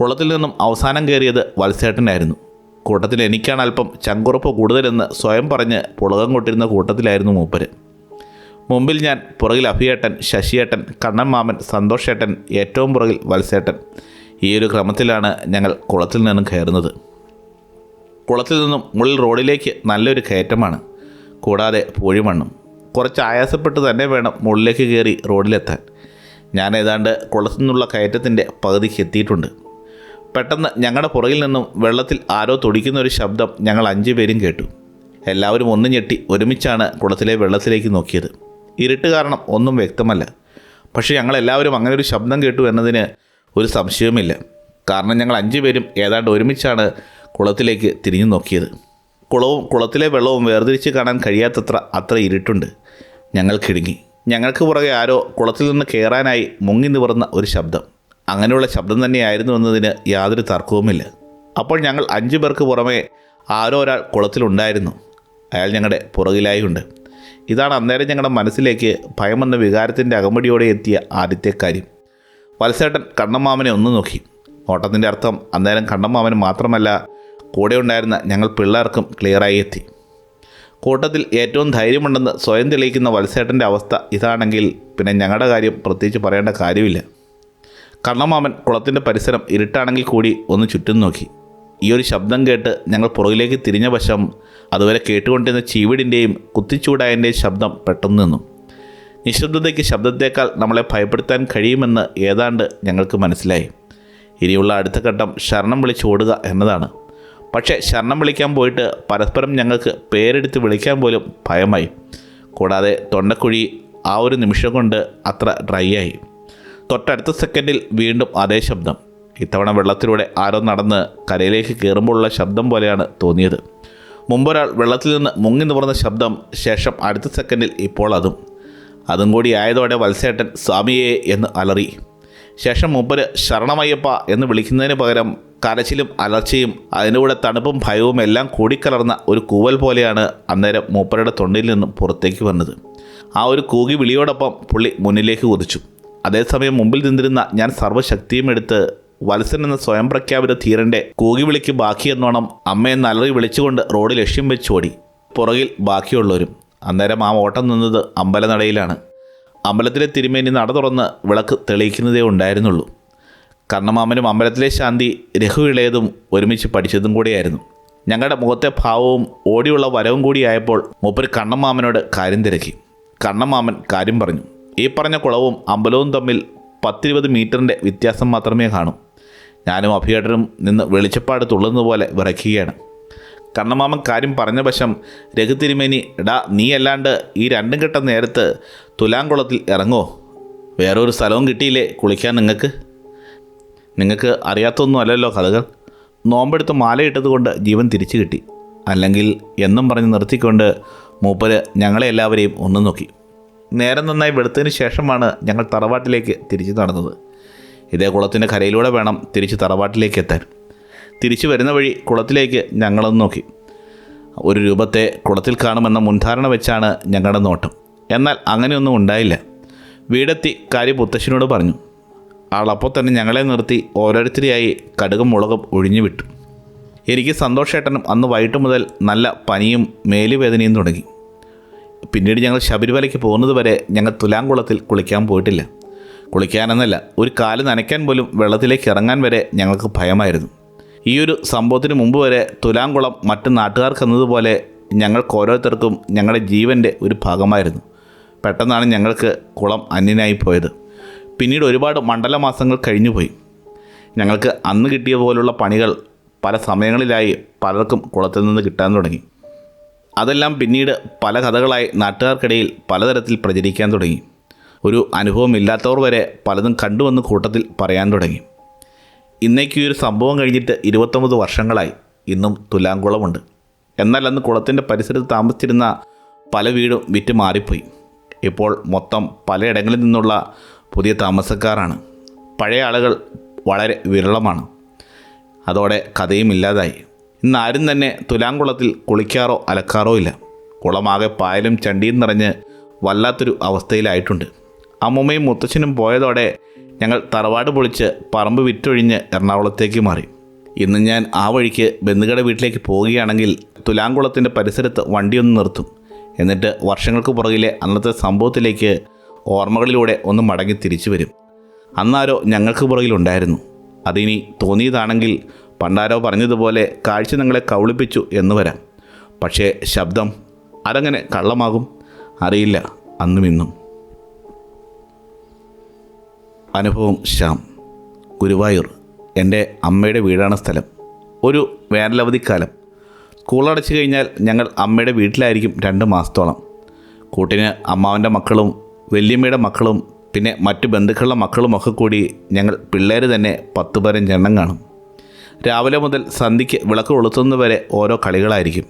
കുളത്തിൽ നിന്നും അവസാനം കയറിയത് വത്സേട്ടനായിരുന്നു. കൂട്ടത്തിൽ എനിക്കാണ് അല്പം ചങ്കുറപ്പ് കൂടുതലെന്ന് സ്വയം പറഞ്ഞ് പുളകം കൊട്ടിരുന്ന കൂട്ടത്തിലായിരുന്നു മൂപ്പര്. മുമ്പിൽ ഞാൻ പുറകിൽ അഭിയേട്ടൻ ശശിയേട്ടൻ കണ്ണൻ മാമൻ സന്തോഷേട്ടൻ ഏറ്റവും പുറകിൽ വത്സേട്ടൻ. ഈ ഒരു ക്രമത്തിലാണ് ഞങ്ങൾ കുളത്തിൽ നിന്നും കയറുന്നത്. കുളത്തിൽ നിന്നും മുകളിൽ റോഡിലേക്ക് നല്ലൊരു കയറ്റമാണ്. കൂടാതെ പൂഴിമണ്ണും. കുറച്ച് ആയാസപ്പെട്ട് തന്നെ വേണം മുകളിലേക്ക് കയറി റോഡിലെത്താൻ. ഞാൻ ഏതാണ്ട് കുളത്തിൽ നിന്നുള്ള കയറ്റത്തിന്റെ പകുതിക്ക് എത്തിയിട്ടുണ്ട്. പെട്ടെന്ന് ഞങ്ങളുടെ പുറകിൽ നിന്നും വെള്ളത്തിൽ ആരോ തുടിക്കുന്ന ഒരു ശബ്ദം ഞങ്ങൾ അഞ്ചു പേരും കേട്ടു. എല്ലാവരും ഒന്ന് ഞെട്ടി ഒരുമിച്ചാണ് കുളത്തിലെ വെള്ളത്തിലേക്ക് നോക്കിയത്. ഇരുട്ട് കാരണം ഒന്നും വ്യക്തമല്ല. പക്ഷേ ഞങ്ങളെല്ലാവരും അങ്ങനെ ഒരു ശബ്ദം കേട്ടു എന്നതിന് ഒരു സംശയവുമില്ല. കാരണം ഞങ്ങൾ അഞ്ചു പേരും ഏതാണ്ട് ഒരുമിച്ചാണ് കുളത്തിലേക്ക് തിരിഞ്ഞു നോക്കിയത്. കുളവും കുളത്തിലെ വെള്ളവും വേർതിരിച്ച് കാണാൻ കഴിയാത്തത്ര അത്ര ഇരുട്ടുണ്ട്. ഞങ്ങൾ കിടുങ്ങി. ഞങ്ങൾക്ക് പുറകെ ആരോ കുളത്തിൽ നിന്ന് കയറാനായി മുങ്ങി നിവർന്ന ഒരു ശബ്ദം. അങ്ങനെയുള്ള ശബ്ദം തന്നെയായിരുന്നു എന്നതിന് യാതൊരു തർക്കവുമില്ല. അപ്പോൾ ഞങ്ങൾ അഞ്ചു പേർക്ക് പുറമെ ആരോ ഒരാൾ കുളത്തിലുണ്ടായിരുന്നു. അയാൾ ഞങ്ങളുടെ പുറകിലായി ഉണ്ട് ഇതാണ് അന്നേരം ഞങ്ങളുടെ മനസ്സിലേക്ക് ഭയമെന്ന വികാരത്തിന്റെ അകമ്പടിയോടെ എത്തിയ ആദ്യത്തെ കാര്യം. വത്സേട്ടൻ കണ്ണമ്മാമനെ ഒന്ന് നോക്കി. ഓട്ടത്തിന്റെ അർത്ഥം അന്നേരം കണ്ണമ്മാമന് മാത്രമല്ല കൂടെ ഉണ്ടായിരുന്ന ഞങ്ങൾ പിള്ളേർക്കും ക്ലിയറായി എത്തി. കൂട്ടത്തിൽ ഏറ്റവും ധൈര്യമുണ്ടെന്ന് സ്വയം തെളിയിക്കുന്ന വത്സേട്ടന്റെ അവസ്ഥ ഇതാണെങ്കിൽ പിന്നെ ഞങ്ങളുടെ കാര്യം പ്രത്യേകിച്ച് പറയേണ്ട കാര്യമില്ല. കണ്ണമാമൻ കുളത്തിന്റെ പരിസരം ഇരുട്ടാണെങ്കിൽ കൂടി ഒന്ന് ചുറ്റും നോക്കി. ഈ ഒരു ശബ്ദം കേട്ട് ഞങ്ങൾ പുറകിലേക്ക് തിരിഞ്ഞ വശം അതുവരെ കേട്ടുകൊണ്ടിരുന്ന ചീവിടിന്റെയും കുത്തിച്ചൂടായന്റെയും ശബ്ദം പെട്ടെന്ന് നിന്നു. നിശബ്ദതയ്ക്ക് ശബ്ദത്തേക്കാൾ നമ്മളെ ഭയപ്പെടുത്താൻ കഴിയുമെന്ന് ഏതാണ്ട് ഞങ്ങൾക്ക് മനസ്സിലായി. ഇനിയുള്ള അടുത്ത ഘട്ടം ശരണം വിളിച്ചോടുക എന്നതാണ്. പക്ഷേ ശരണം വിളിക്കാൻ പോയിട്ട് പരസ്പരം ഞങ്ങൾക്ക് പേരെടുത്ത് വിളിക്കാൻ പോലും ഭയമായി. കൂടാതെ തൊണ്ടക്കുഴി ആ ഒരു നിമിഷം കൊണ്ട് അത്ര ഡ്രൈ ആയി. തൊട്ടടുത്ത സെക്കൻഡിൽ വീണ്ടും അതേ ശബ്ദം. ഇത്തവണ വെള്ളത്തിലൂടെ ആരോ നടന്ന് കരയിലേക്ക് കയറുമ്പോഴുള്ള ശബ്ദം പോലെയാണ് തോന്നിയത്. മുമ്പൊരാൾ വെള്ളത്തിൽ നിന്ന് മുങ്ങി നിവർന്ന ശബ്ദം ശേഷം അടുത്ത സെക്കൻഡിൽ ഇപ്പോൾ അതും. അതും കൂടി ആയതോടെ വത്സേട്ടൻ സ്വാമിയെ എന്ന് അലറി. ശേഷം മൂപ്പര് ശരണമയ്യപ്പ എന്ന് വിളിക്കുന്നതിന് പകരം കരച്ചിലും അലർച്ചയും അതിന്റെ കൂടെ തണുപ്പും ഭയവും എല്ലാം കൂടിക്കലർന്ന ഒരു കൂവൽ പോലെയാണ് അന്നേരം മൂപ്പരുടെ തൊണ്ടിൽ നിന്നും പുറത്തേക്ക് വന്നത്. ആ ഒരു കൂകി വിളിയോടൊപ്പം പുള്ളി മുന്നിലേക്ക് കുതിച്ചു. അതേസമയം മുമ്പിൽ നിന്നിരുന്ന ഞാൻ സർവശക്തിയും എടുത്ത് വത്സൻ എന്ന സ്വയം പ്രഖ്യാപിത ധീരന്റെ കൂകി വിളിക്ക് ബാക്കിയെന്നോണം അമ്മയെ നല്ലറി വിളിച്ചുകൊണ്ട് റോഡിൽ ലക്ഷ്യം വെച്ച് ഓടി. പുറകിൽ ബാക്കിയുള്ളവരും. അന്നേരം ആ ഓട്ടം നിന്നത് അമ്പലനടയിലാണ്. അമ്പലത്തിലെ തിരുമേനി നട തുറന്ന് വിളക്ക് തെളിയിക്കുന്നതേ ഉണ്ടായിരുന്നുള്ളൂ. കർണമാമനും അമ്പലത്തിലെ ശാന്തി രഘു ഇളയതും ഒരുമിച്ച് പഠിച്ചതും കൂടിയായിരുന്നു. ഞങ്ങളുടെ മുഖത്തെ ഭാവവും ഓടിയുള്ള വരവും കൂടിയായപ്പോൾ മൂപ്പര് കണ്ണമാമനോട് കാര്യം തിരക്കി. കണ്ണമാമൻ കാര്യം പറഞ്ഞു. ഈ പറഞ്ഞ കുളവും അമ്പലവും തമ്മിൽ പത്തിരുപത് മീറ്ററിന്റെ വ്യത്യാസം മാത്രമേ കാണൂ. ഞാനും അഭിയേട്ടനും നിന്ന് വെളിച്ചപ്പാട് തുള്ളുന്നതുപോലെ വിറയ്ക്കുകയാണ്. കണ്ണമാമൻ കാര്യം പറഞ്ഞ വശം രഘുതിരുമേനി ഡാ നീ അല്ലാണ്ട് ഈ രണ്ടും കെട്ട നേരത്ത് തുലാംകുളത്തിൽ ഇറങ്ങോ? വേറൊരു സ്ഥലവും കിട്ടിയില്ലേ കുളിക്കാൻ നിങ്ങൾക്ക് നിങ്ങൾക്ക് അറിയാത്തൊന്നും അല്ലല്ലോ കഥകൾ. നോമ്പെടുത്ത് മാലയിട്ടത് കൊണ്ട് ജീവൻ തിരിച്ചു കിട്ടി. അല്ലെങ്കിൽ എന്നും പറഞ്ഞ് നിർത്തിക്കൊണ്ട് മൂപ്പര് ഞങ്ങളെ എല്ലാവരെയും ഒന്ന് നോക്കി. നേരം നന്നായി വെളുത്തതിന് ശേഷമാണ് ഞങ്ങൾ തറവാട്ടിലേക്ക് തിരിച്ചു നടന്നത്. ഇതേ കുളത്തിന്റെ കരയിലൂടെ വേണം തിരിച്ച് തറവാട്ടിലേക്ക് എത്താൻ. തിരിച്ചു വരുന്ന വഴി കുളത്തിലേക്ക് ഞങ്ങളൊന്ന് നോക്കി. ഒരു രൂപത്തെ കുളത്തിൽ കാണുമെന്ന മുൻധാരണ വെച്ചാണ് ഞങ്ങളുടെ നോട്ടം. എന്നാൽ അങ്ങനെയൊന്നും ഉണ്ടായില്ല. വീടെത്തി കാര്യം മുത്തശ്ശനോട് പറഞ്ഞു ആളപ്പോൾ തന്നെ ഞങ്ങളെ നിർത്തി ഓരോരുത്തരെയായി കടുകും മുളകും ഒഴിഞ്ഞു വിട്ടു. എനിക്ക് സന്തോഷേട്ടനും അന്ന് വൈകിട്ട് മുതൽ നല്ല പനിയും മേലുവേദനയും തുടങ്ങി. പിന്നീട് ഞങ്ങൾ ശബരിമലയ്ക്ക് പോകുന്നത് വരെ ഞങ്ങൾ തുലാംകുളത്തിൽ കുളിക്കാൻ പോയിട്ടില്ല. കുളിക്കാനെന്നല്ല ഒരു കാൽ നനയ്ക്കാൻ പോലും വെള്ളത്തിലേക്ക് ഇറങ്ങാൻ വരെ ഞങ്ങൾക്ക് ഭയമായിരുന്നു. ഈ ഒരു സംഭവത്തിന് മുമ്പ് വരെ തുലാംകുളം മറ്റ് നാട്ടുകാർക്കെന്നതുപോലെ ഞങ്ങൾക്ക് ഓരോരുത്തർക്കും ഞങ്ങളുടെ ജീവന്റെ ഒരു ഭാഗമായിരുന്നു. പെട്ടെന്നാണ് ഞങ്ങൾക്ക് കുളം അന്യനായി പോയത്. പിന്നീട് ഒരുപാട് മണ്ഡലമാസങ്ങൾ കഴിഞ്ഞുപോയി. ഞങ്ങൾക്ക് അന്ന് കിട്ടിയ പോലുള്ള പണികൾ പല സമയങ്ങളിലായി പലർക്കും കുളത്തിൽ നിന്ന് കിട്ടാൻ തുടങ്ങി. അതെല്ലാം പിന്നീട് പല കഥകളായി നാട്ടുകാർക്കിടയിൽ പലതരത്തിൽ പ്രചരിക്കാൻ തുടങ്ങി. ഒരു അനുഭവം ഇല്ലാത്തവർ വരെ പലതും കണ്ടുവന്ന് കൂട്ടത്തിൽ പറയാൻ തുടങ്ങി. ഇന്നേക്ക് ഈ ഒരു സംഭവം കഴിഞ്ഞിട്ട് ഇരുപത്തൊമ്പത് വർഷങ്ങളായി ഇന്നും തുലാംകുളമുണ്ട്. എന്നാൽ അന്ന് കുളത്തിന്റെ പരിസരത്ത് താമസിച്ചിരുന്ന പല വീടും വിറ്റ് മാറിപ്പോയി. ഇപ്പോൾ മൊത്തം പലയിടങ്ങളിൽ നിന്നുള്ള പുതിയ താമസക്കാരാണ്. പഴയ ആളുകൾ വളരെ വിരളമാണ്. അതോടെ കഥയും ഇല്ലാതായി. ഇന്ന് ആരും തന്നെ തുലാംകുളത്തിൽ കുളിക്കാറോ അലക്കാറോ ഇല്ല. കുളമാകെ പായലും ചണ്ടിയും നിറഞ്ഞ് വല്ലാത്തൊരു അവസ്ഥയിലായിട്ടുണ്ട്. അമ്മൂമ്മയും മുത്തച്ഛനും പോയതോടെ ഞങ്ങൾ തറവാട് പൊളിച്ച് പറമ്പ് വിറ്റൊഴിഞ്ഞ് എറണാകുളത്തേക്ക് മാറി. ഇന്ന് ഞാൻ ആ വഴിക്ക് ബന്ധുക്കളുടെ വീട്ടിലേക്ക് പോവുകയാണെങ്കിൽ തുലാംകുളത്തിന്റെ പരിസരത്ത് വണ്ടിയൊന്ന് നിർത്തും. എന്നിട്ട് വർഷങ്ങൾക്ക് പുറകിലെ അന്നത്തെ സംഭവത്തിലേക്ക് ഓർമ്മകളിലൂടെ ഒന്ന് മടങ്ങി തിരിച്ചു വരും. അന്നാരോ ഞങ്ങൾക്ക് പുറകിലുണ്ടായിരുന്നു അതിനി തോന്നിയതാണെങ്കിൽ പണ്ടാരോ പറഞ്ഞതുപോലെ കാഴ്ച നിങ്ങളെ കൗളിപ്പിച്ചു എന്ന് വരാം. പക്ഷേ ശബ്ദം അതങ്ങനെ കള്ളമാകും? അറിയില്ല. അന്നും ഇന്നും. അനുഭവം ശ്യാം. ഗുരുവായൂർ എന്റെ അമ്മയുടെ വീടാണ് സ്ഥലം. ഒരു വേനലവധിക്കാലം. സ്കൂൾ അടച്ചു കഴിഞ്ഞാൽ ഞങ്ങൾ അമ്മയുടെ വീട്ടിലായിരിക്കും രണ്ട് മാസത്തോളം. കൂട്ടിന് അമ്മാവന്റെ മക്കളും വല്യമ്മയുടെ മക്കളും പിന്നെ മറ്റു ബന്ധുക്കളുടെ മക്കളുമൊക്കെ കൂടി ഞങ്ങൾ പിള്ളേർ തന്നെ പത്ത് പതിനഞ്ചെണ്ണം കാണും. രാവിലെ മുതൽ സന്ധ്യയ്ക്ക് വിളക്ക് കൊളുത്തുന്നവരെ ഓരോ കളികളായിരിക്കും.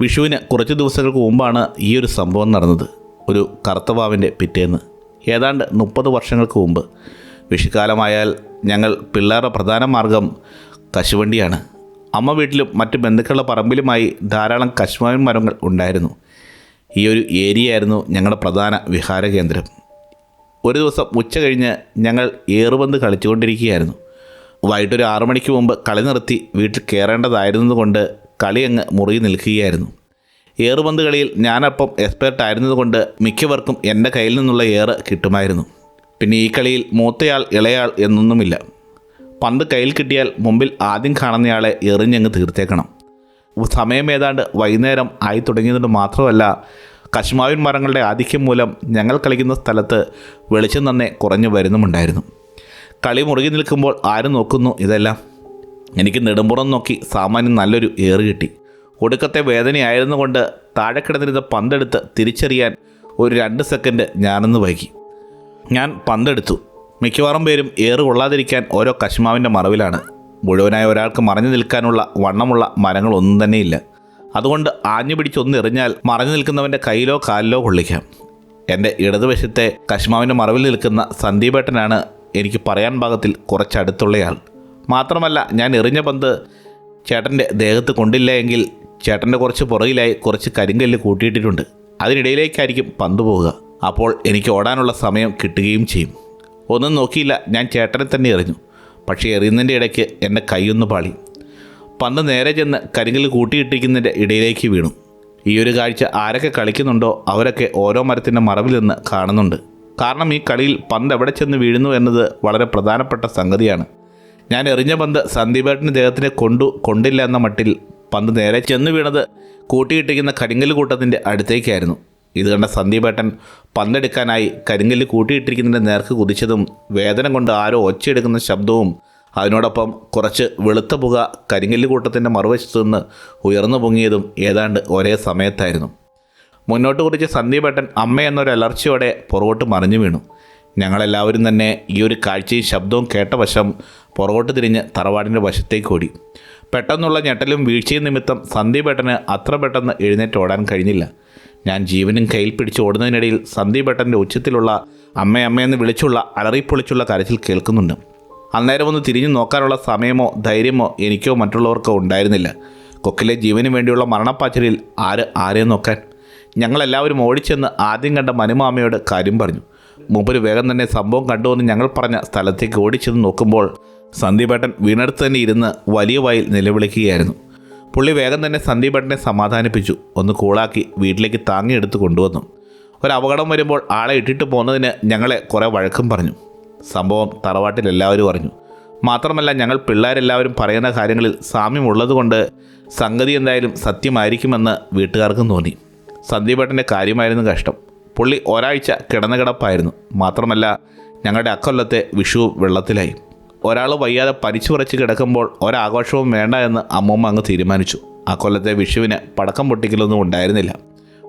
വിഷുവിന് കുറച്ച് ദിവസങ്ങൾക്ക് മുമ്പാണ് ഈ ഒരു സംഭവം നടന്നത്. ഒരു കറുത്തവാവിന്റെ പിറ്റേന്ന്. ഏതാണ്ട് മുപ്പത് വർഷങ്ങൾക്ക് മുമ്പ്. വിഷുക്കാലമായാൽ ഞങ്ങൾ പിള്ളേരുടെ പ്രധാന മാർഗം കശുവണ്ടിയാണ്. അമ്മ വീട്ടിലും മറ്റു ബന്ധുക്കളുടെ പറമ്പിലുമായി ധാരാളം കശുമാവിൻ മരങ്ങൾ ഉണ്ടായിരുന്നു. ഈ ഒരു ഏരിയ ആയിരുന്നു ഞങ്ങളുടെ പ്രധാന വിഹാര കേന്ദ്രം. ഒരു ദിവസം ഉച്ച കഴിഞ്ഞ് ഞങ്ങൾ ഏറുപന്ത് കളിച്ചുകൊണ്ടിരിക്കുകയായിരുന്നു. വൈകിട്ടൊരു ആറു മണിക്ക് മുമ്പ് കളി നിർത്തി വീട്ടിൽ കയറേണ്ടതായിരുന്നതുകൊണ്ട് കളി അങ്ങ് മുറുകി നിൽക്കുകയായിരുന്നു. ഏറുപന്ത് കളിയിൽ ഞാനപ്പം എക്സ്പെർട്ട് ആയിരുന്നതുകൊണ്ട് മിക്കവർക്കും എന്റെ കയ്യിൽ നിന്നുള്ള ഏറ് കിട്ടുമായിരുന്നു. പിന്നെ ഈ കളിയിൽ മൂത്തയാൾ ഇളയാൾ എന്നൊന്നുമില്ല. പന്ത് കയ്യിൽ കിട്ടിയാൽ മുമ്പിൽ ആദ്യം കാണുന്നയാളെ എറിഞ്ഞങ്ങ് തീർത്തേക്കണം. സമയം ഏതാണ്ട് വൈകുന്നേരം ആയി തുടങ്ങിയതുകൊണ്ട് മാത്രമല്ല കശ്മാവിൻ മരങ്ങളുടെ ആധിക്യം മൂലം ഞങ്ങൾ കളിക്കുന്ന സ്ഥലത്ത് വെളിച്ചം തന്നെ കുറഞ്ഞു വരുന്നുമുണ്ടായിരുന്നു. കളി മുറുകി നിൽക്കുമ്പോൾ ആരും നോക്കുന്നു ഇതെല്ലാം? എനിക്ക് നെടുമ്പുറം നോക്കി സാമാന്യം നല്ലൊരു ഏറ് കിട്ടി. ഒടുക്കത്തെ വേദനയായിരുന്നു കൊണ്ട് താഴെ കിടന്നിരുന്ന പന്തെടുത്ത് തിരിച്ചറിയാൻ ഒരു രണ്ട് സെക്കൻഡ് ഞാനൊന്ന് വൈകി. ഞാൻ പന്തെടുത്തു. മിക്കവാറും പേരും ഏറ് കൊള്ളാതിരിക്കാൻ ഓരോ കശ്മാവിന്റെ മറവിലാണ്. മുഴുവനായ ഒരാൾക്ക് മറഞ്ഞു നിൽക്കാനുള്ള വണ്ണമുള്ള മരങ്ങളൊന്നും തന്നെയില്ല. അതുകൊണ്ട് ആഞ്ഞു പിടിച്ചൊന്ന് എറിഞ്ഞാൽ മറഞ്ഞു നിൽക്കുന്നവന്റെ കയ്യിലോ കാലിലോ കൊള്ളിക്കാം. എന്റെ ഇടതുവശത്തെ കശ്മാവിന്റെ മറവിൽ നിൽക്കുന്ന സന്ദീപേട്ടനാണ് എനിക്ക് പറയാൻ ഭാഗത്തിൽ കുറച്ചടുത്തുള്ളയാൾ മാത്രമല്ല ഞാൻ എറിഞ്ഞ പന്ത് ചേട്ടന്റെ ദേഹത്ത് കൊണ്ടില്ല എങ്കിൽ ചേട്ടന്റെ കുറച്ച് പുറകിലായി കുറച്ച് കരിങ്കല്ല് കൂട്ടിയിട്ടിട്ടുണ്ട്. അതിനിടയിലേക്കായിരിക്കും പന്ത് പോവുക. അപ്പോൾ എനിക്ക് ഓടാനുള്ള സമയം കിട്ടുകയും ചെയ്യും. ഒന്നും നോക്കിയില്ല ഞാൻ ചേട്ടനെ തന്നെ എറിഞ്ഞു. പക്ഷേ എറിയുന്നതിന്റെ ഇടയ്ക്ക് എന്റെ കൈയൊന്ന് പാളി. പന്ത് നേരെ ചെന്ന് കരിങ്കല്ല് കൂട്ടിയിട്ടിരിക്കുന്നതിന്റെ ഇടയിലേക്ക് വീണു. ഈ ഒരു കാഴ്ച ആരൊക്കെ കളിക്കുന്നുണ്ടോ അവരൊക്കെ ഓരോ മരത്തിന്റെ മറവിൽ നിന്ന് കാണുന്നുണ്ട്. കാരണം ഈ കളിയിൽ പന്ത് എവിടെ ചെന്ന് വീഴുന്നു എന്നത് വളരെ പ്രധാനപ്പെട്ട സംഗതിയാണ്. ഞാൻ എറിഞ്ഞ പന്ത് സന്ദീപേട്ടന്റെ ദേഹത്തിനെ കൊണ്ടു കൊണ്ടില്ല എന്ന മട്ടിൽ പന്ത് നേരെ ചെന്ന് വീണത് കൂട്ടിയിട്ടിരിക്കുന്ന കരിങ്കൽ കൂട്ടത്തിന്റെ അടുത്തേക്കായിരുന്നു. ഇത് കണ്ട സന്ദീപേട്ടൻ പന്തെടുക്കാനായി കരിങ്കൽ കൂട്ടിയിട്ടിരിക്കുന്നതിന്റെ നേർക്ക് കുതിച്ചതും വേദന കൊണ്ട് ആരോ ഒച്ചയെടുക്കുന്ന ശബ്ദവും അതിനോടൊപ്പം കുറച്ച് വെളുത്ത പുക കരിങ്കൽ കൂട്ടത്തിന്റെ മറുവശത്തു നിന്ന് ഉയർന്നു പൊങ്ങിയതും ഏതാണ്ട് ഒരേ സമയത്തായിരുന്നു. മുന്നോട്ട് കുറിച്ച് സന്ദീപേട്ടൻ അമ്മ എന്നൊരു അലർച്ചയോടെ പുറകോട്ട് മറിഞ്ഞു വീണു. ഞങ്ങളെല്ലാവരും തന്നെ ഈ ഒരു കാഴ്ചയും ശബ്ദവും കേട്ട വശം പുറകോട്ട് തിരിഞ്ഞ് തറവാടിന്റെ വശത്തേക്ക് ഓടി. പെട്ടെന്നുള്ള ഞെട്ടലും വീഴ്ചയും നിമിത്തം സന്ദീപേട്ടന് അത്ര പെട്ടെന്ന് എഴുന്നേറ്റ് ഓടാൻ കഴിഞ്ഞില്ല. ഞാൻ ജീവനും കയ്യിൽ പിടിച്ച് ഓടുന്നതിനിടയിൽ സന്ദീപേട്ടന്റെ ഉച്ചത്തിലുള്ള അമ്മയമ്മയെന്ന് വിളിച്ചുള്ള അലറിപ്പൊളിച്ചുള്ള കരച്ചിൽ കേൾക്കുന്നുണ്ട്. അന്നേരം ഒന്ന് തിരിഞ്ഞു നോക്കാനുള്ള സമയമോ ധൈര്യമോ എനിക്കോ മറ്റുള്ളവർക്കോ ഉണ്ടായിരുന്നില്ല. കൊക്കിലെ ജീവന് വേണ്ടിയുള്ള മരണപ്പാച്ചിലിൽ ആര് ആരെയും നോക്കാൻ? ഞങ്ങളെല്ലാവരും ഓടിച്ചെന്ന് ആദ്യം കണ്ട മനുമാമയോട് കാര്യം പറഞ്ഞു. മൂപ്പര് വേഗം തന്നെ സംഭവം കണ്ടുവന്ന് ഞങ്ങൾ പറഞ്ഞ സ്ഥലത്തേക്ക് ഓടിച്ചെന്ന് നോക്കുമ്പോൾ സന്ദീപേട്ടൻ വീണടുത്ത് തന്നെ ഇരുന്ന് വലിയ വായിൽ നിലവിളിക്കുകയായിരുന്നു. പുള്ളി വേഗം തന്നെ സന്ദീപേട്ടനെ സമാധാനിപ്പിച്ചു. ഒന്ന് കൂളാക്കി വീട്ടിലേക്ക് താങ്ങിയെടുത്ത് കൊണ്ടുവന്നു. ഒരു അപകടം വരുമ്പോൾ ആളെ ഇട്ടിട്ട് പോകുന്നതിന് ഞങ്ങളെ കുറേ വഴക്കും പറഞ്ഞു. സംഭവം തറവാട്ടിൽ എല്ലാവരും അറിഞ്ഞു. മാത്രമല്ല ഞങ്ങൾ പിള്ളേരെല്ലാവരും പറയുന്ന കാര്യങ്ങളിൽ സാമ്യമുള്ളതുകൊണ്ട് സംഗതി എന്തായാലും സത്യമായിരിക്കുമെന്ന് വീട്ടുകാർക്കും തോന്നി. സന്ദീപേട്ടന്റെ കാര്യമായിരുന്നു കഷ്ടം. പുള്ളി ഒരാഴ്ച കിടന്ന കിടപ്പായിരുന്നു മാത്രമല്ല ഞങ്ങളുടെ അക്കൊല്ലത്തെ വിഷു വെള്ളത്തിലായി. ഒരാൾ വയ്യാതെ പരിച്ചു പറച്ച് കിടക്കുമ്പോൾ ഒരാഘോഷവും വേണ്ട എന്ന് അമ്മൂമ്മ അങ്ങ് തീരുമാനിച്ചു. ആ കൊല്ലത്തെ വിഷുവിന് പടക്കം പൊട്ടിക്കലൊന്നും ഉണ്ടായിരുന്നില്ല.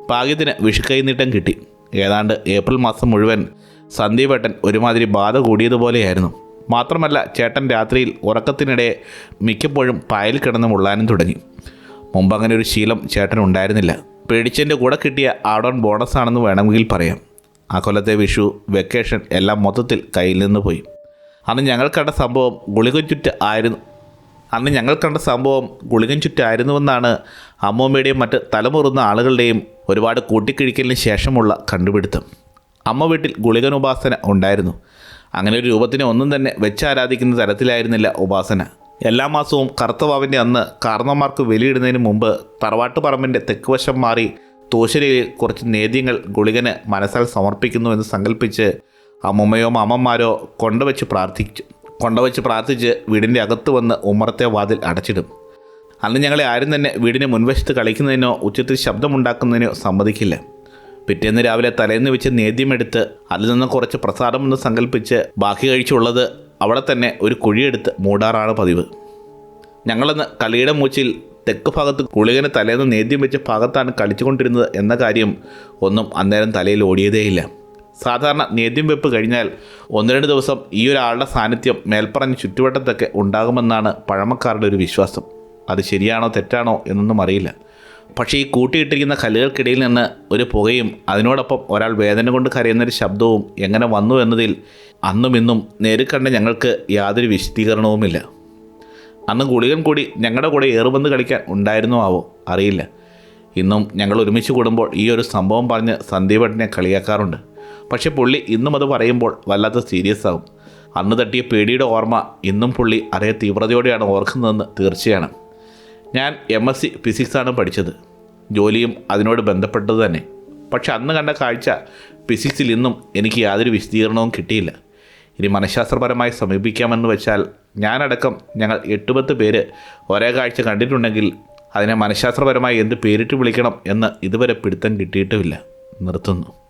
ഭാഗ്യത്തിന് വിഷുക്കൈനീട്ടം കിട്ടി. ഏതാണ്ട് ഏപ്രിൽ മാസം മുഴുവൻ സന്ദീപേട്ടൻ ഒരുമാതിരി ബാധ കൂടിയതുപോലെയായിരുന്നു. മാത്രമല്ല ചേട്ടൻ രാത്രിയിൽ ഉറക്കത്തിനിടെ മിക്കപ്പോഴും പായൽ കിടന്ന് മുള്ളാനും തുടങ്ങി. മുമ്പ് അങ്ങനെ ഒരു ശീലം ചേട്ടൻ ഉണ്ടായിരുന്നില്ല. പേടിച്ചതിന്റെ കൂടെ കിട്ടിയ ആഡോൺ ബോണസ് ആണെന്ന് വേണമെങ്കിൽ പറയാം. ആ കൊല്ലത്തെ വിഷു വെക്കേഷൻ എല്ലാം മൊത്തത്തിൽ കയ്യിൽ നിന്ന് പോയി. അന്ന് ഞങ്ങൾ കണ്ട സംഭവം ഗുളികൻ ചുറ്റ് ആയിരുന്നു. അന്ന് ഞങ്ങൾ കണ്ട സംഭവം ഗുളികൻ ചുറ്റായിരുന്നുവെന്നാണ് അമ്മൂമ്മയുടെയും മറ്റ് തലമുറുന്ന ആളുകളുടെയും ഒരുപാട് കൂട്ടിക്കിഴിക്കലിന് ശേഷമുള്ള കണ്ടുപിടുത്തം. അമ്മ വീട്ടിൽ ഗുളികൻ ഉപാസന ഉണ്ടായിരുന്നു. അങ്ങനെ ഒരു രൂപത്തിനെ ഒന്നും തന്നെ വെച്ച് ആരാധിക്കുന്ന തരത്തിലായിരുന്നില്ല ഉപാസന. എല്ലാ മാസവും കറുത്തവാവിന്റെ അന്ന് കാർന്നമാർക്ക് വെലിയിടുന്നതിന് മുമ്പ് തറവാട്ട് പറമ്പിന്റെ തെക്കുവശം മാറി തോശരയിൽ കുറച്ച് നേദ്യങ്ങൾ ഗുളികന് മനസ്സാൽ സമർപ്പിക്കുന്നു എന്ന് സങ്കല്പിച്ച് അമ്മുമ്മയോ മാമന്മാരോ കൊണ്ടുവച്ച് പ്രാർത്ഥിച്ചു കൊണ്ടുവച്ച് പ്രാർത്ഥിച്ച് വീടിന്റെ അകത്ത് വന്ന് ഉമ്മറത്തെ വാതിൽ അടച്ചിടും. അന്ന് ഞങ്ങളെ ആരും തന്നെ വീടിന് മുൻവശത്ത് കളിക്കുന്നതിനോ ഉച്ചത്തിൽ ശബ്ദമുണ്ടാക്കുന്നതിനോ സമ്മതിക്കില്ല. പിറ്റേന്ന് രാവിലെ തലേന്ന് വെച്ച് നേദ്യമെടുത്ത് അതിൽ നിന്ന് കുറച്ച് പ്രസാദമെന്ന് സങ്കല്പിച്ച് ബാക്കി കഴിച്ചുള്ളത് അവിടെ തന്നെ ഒരു കുഴിയെടുത്ത് മൂടാറാണ് പതിവ്. ഞങ്ങളന്ന് കളിയുടെ മൂച്ചിൽ തെക്ക് ഭാഗത്ത് കുളികന് തലേന്ന് നേദ്യം വെച്ച ഭാഗത്താണ് കളിച്ചുകൊണ്ടിരുന്നത് എന്ന കാര്യം ഒന്നും അന്നേരം തലയിൽ ഓടിയതേയില്ല. സാധാരണ നേദ്യം വെപ്പ് കഴിഞ്ഞാൽ ഒന്ന് രണ്ട് ദിവസം ഈ ഒരാളുടെ സാന്നിധ്യം മേൽപ്പറഞ്ഞ ചുറ്റുവട്ടത്തൊക്കെ ഉണ്ടാകുമെന്നാണ് പഴമക്കാരുടെ ഒരു വിശ്വാസം. അത് ശരിയാണോ തെറ്റാണോ എന്നൊന്നും അറിയില്ല. പക്ഷേ ഈ കൂട്ടിയിട്ടിരിക്കുന്ന കല്ലുകൾക്കിടയിൽ നിന്ന് ഒരു പുകയും അതിനോടൊപ്പം ഒരാൾ വേദന കൊണ്ട് കരയുന്നൊരു ശബ്ദവും എങ്ങനെ വന്നു എന്നതിൽ അന്നും ഇന്നും നേരിക്കണ്ട കണ്ട ഞങ്ങൾക്ക് യാതൊരു വിശദീകരണവുമില്ല. അന്ന് ഗുളികൻ കൂടി ഞങ്ങളുടെ കൂടെ ഏറുപന്ത് കളിക്കാൻ ഉണ്ടായിരുന്നോ ആവോ? അറിയില്ല. ഇന്നും ഞങ്ങൾ ഒരുമിച്ച് കൂടുമ്പോൾ ഈ ഒരു സംഭവം പറഞ്ഞ് സന്ദീപേട്ടനെ കളിയാക്കാറുണ്ട്. പക്ഷേ പുള്ളി ഇന്നും അത് പറയുമ്പോൾ വല്ലാത്ത സീരിയസ് ആകും അന്ന് തട്ടിയ പേടിയുടെ ഓർമ്മ ഇന്നും പുള്ളി അതേ തീവ്രതയോടെയാണ് ഓർക്കുന്നതെന്ന് തീർച്ചയാണ്. ഞാൻ എം എസ് സി ഫിസിക്സാണ് പഠിച്ചത്. ജോലിയും അതിനോട് ബന്ധപ്പെട്ടത് തന്നെ. പക്ഷെ അന്ന് കണ്ട കാഴ്ച ഫിസിക്സിൽ ഇന്നും എനിക്ക് യാതൊരു വിശദീകരണവും കിട്ടിയില്ല. ഇനി മനഃശാസ്ത്രപരമായി സമീപിക്കാമെന്ന് വെച്ചാൽ ഞാനടക്കം ഞങ്ങൾ എട്ടുപത്ത് പേര് ഒരേ കാഴ്ച കണ്ടിട്ടുണ്ടെങ്കിൽ അതിനെ മനഃശാസ്ത്രപരമായി എന്ത് പേരിട്ട് വിളിക്കണം എന്ന് ഇതുവരെ പിടുത്തം കിട്ടിയിട്ടുമില്ല. നിർത്തുന്നു.